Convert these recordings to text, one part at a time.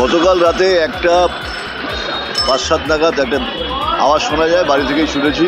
গতকাল রাতে একটা পাঁচ সাত নাগাদ একটা আওয়াজ শোনা যায়, বাড়ি থেকেই শুনেছি।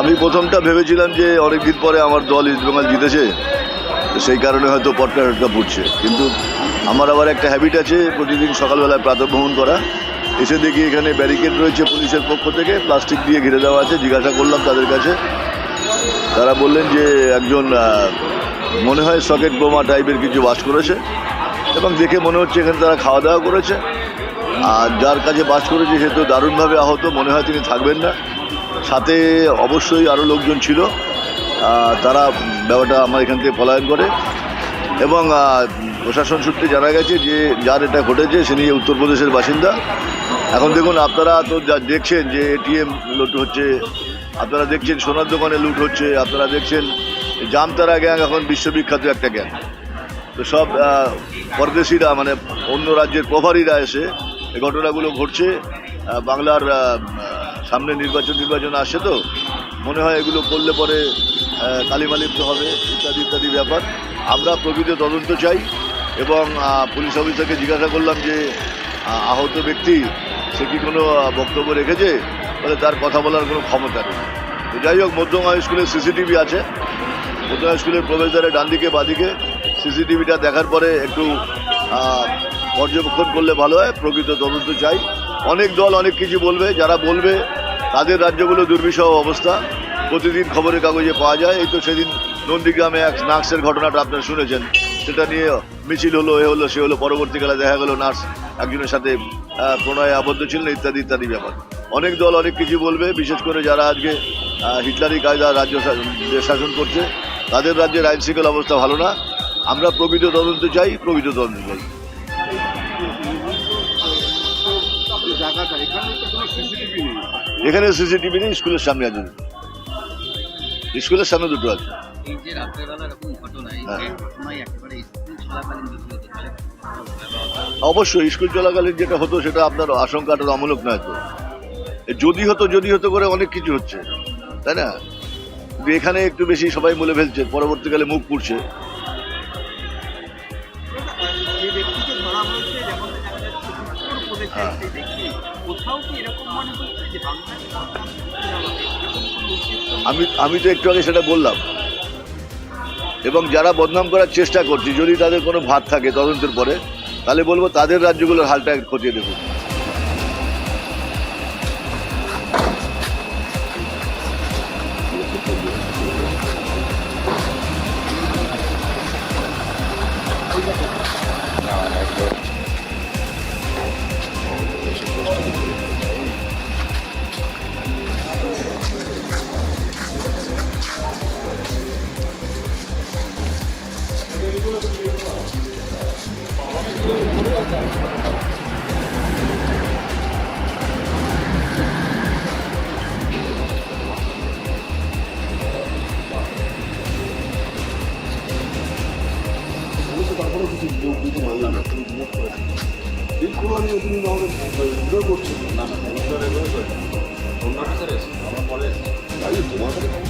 আমি প্রথমটা ভেবেছিলাম যে অনেকদিন পরে আমার দল ইস্টবেঙ্গল জিতেছে সেই কারণে হয়তো পটকা টটকা পড়ছে কিন্তু আমার আবার একটা হ্যাবিট আছে, প্রতিদিন সকালবেলায় প্রাতঃভ্রমণ করা। এসে দেখি এখানে ব্যারিকেড রয়েছে পুলিশের পক্ষ থেকে প্লাস্টিক দিয়ে ঘিরে দেওয়া আছে, জিজ্ঞাসা করলাম তাদের কাছে। তারা বললেন যে একজন মনে হয় সকেট বোমা টাইপের কিছু বাস করেছে। এবং দেখে মনে হচ্ছে এখানে তারা খাওয়া দাওয়া করেছে। আর যার কাছে বাস করেছে সে তো দারুণভাবে আহত, মনে হয় তিনি থাকবেন না। সাথে অবশ্যই আরও লোকজন ছিল। তারা ব্যাপারটা আমার এখান থেকে পলায়ন করে। এবং প্রশাসন সূত্রে জানা গেছে যে যার এটা ঘটেছে তিনি উত্তরপ্রদেশের বাসিন্দা। এখন দেখুন, আপনারা তো যা দেখছেন যে এটিএম লুট হচ্ছে, আপনারা দেখছেন সোনার দোকানে লুট হচ্ছে, আপনারা দেখছেন জামতারা গ্যাং এখন বিশ্ববিখ্যাত একটা গ্যাং। তো সব পরদেশিরা মানে অন্য রাজ্যের প্রভারীরা এসে এই ঘটনাগুলো ঘটছে। বাংলার সামনে নির্বাচন নির্বাচন আসছে তো। মনে হয় এগুলো করলে পরে কালিমালিপ্ত হবে, ইত্যাদি ইত্যাদি ব্যাপার। আমরা প্রকৃত তদন্ত চাই এবং পুলিশ অফিসারকে জিজ্ঞাসা করলাম যে আহত ব্যক্তি, সে কি কোনো বক্তব্য রেখেছে? বলে তার কথা বলার কোনো ক্ষমতা নেই। তো যাই হোক, মধ্যম হাই স্কুলের সিসিটিভি আছে। মধ্যম হাই স্কুলের প্রবেশদ্বারে ডান দিকে বাদিকে সিসিটিভিটা দেখার পরে একটু পর্যবেক্ষণ করলে ভালো হয়, প্রকৃত তদন্ত চাই। অনেক দল অনেক কিছু বলবে, যারা বলবে, তাদের রাজ্যগুলো দুর্বিষহ অবস্থা। প্রতিদিন খবরের কাগজে পাওয়া যায়। এই তো সেদিন নন্দীগ্রামে এক নার্সের ঘটনাটা আপনারা শুনেছেন। সেটা নিয়ে মিছিল হলো, এ হলো, সে হলো, পরবর্তীকালে দেখা গেল নার্স একজনের সাথে প্রণয়ে আবদ্ধ ছিলেন, ইত্যাদি ইত্যাদি ব্যাপার। অনেক দল অনেক কিছু বলবে, বিশেষ করে যারা আজকে হিটলারি কায়দা রাজ্য শাসন করছে, তাদের রাজ্যের আইন শৃঙ্খলা অবস্থা ভালো না। আমরা প্রকৃত তদন্ত চাই প্রকৃত তদন্ত চাই। এখানে সিসিটিভি নেই স্কুলের সামনে আছে স্কুলের সামনে দুটো আছে। হ্যাঁ। অবশ্যই স্কুল চলাকালীন যেটা হতো সেটা আপনার আশঙ্কাটা অমূলক নয় তো। যদি হতো যদি হতো করে অনেক কিছু হচ্ছে তাই না? এখানে একটু বেশি সবাই বলে ফেলছে পরবর্তীকালে মুখ পুড়ছে। হ্যাঁ। কোথাও কি এরকম মনে হচ্ছে যে আমি আমি তো একটু আগে সেটা বললাম এবং যারা বদনাম করার চেষ্টা করছে, যদি তাদের কোনো ভাত থাকে তদন্তের পরে, তাহলে বলব তাদের রাজ্যগুলোর হালটা খতিয়ে দেখুন 이걸 고치고 나는 옛날에 그래서 존나 하세요. 아마 버렸어. 아니, 동화살이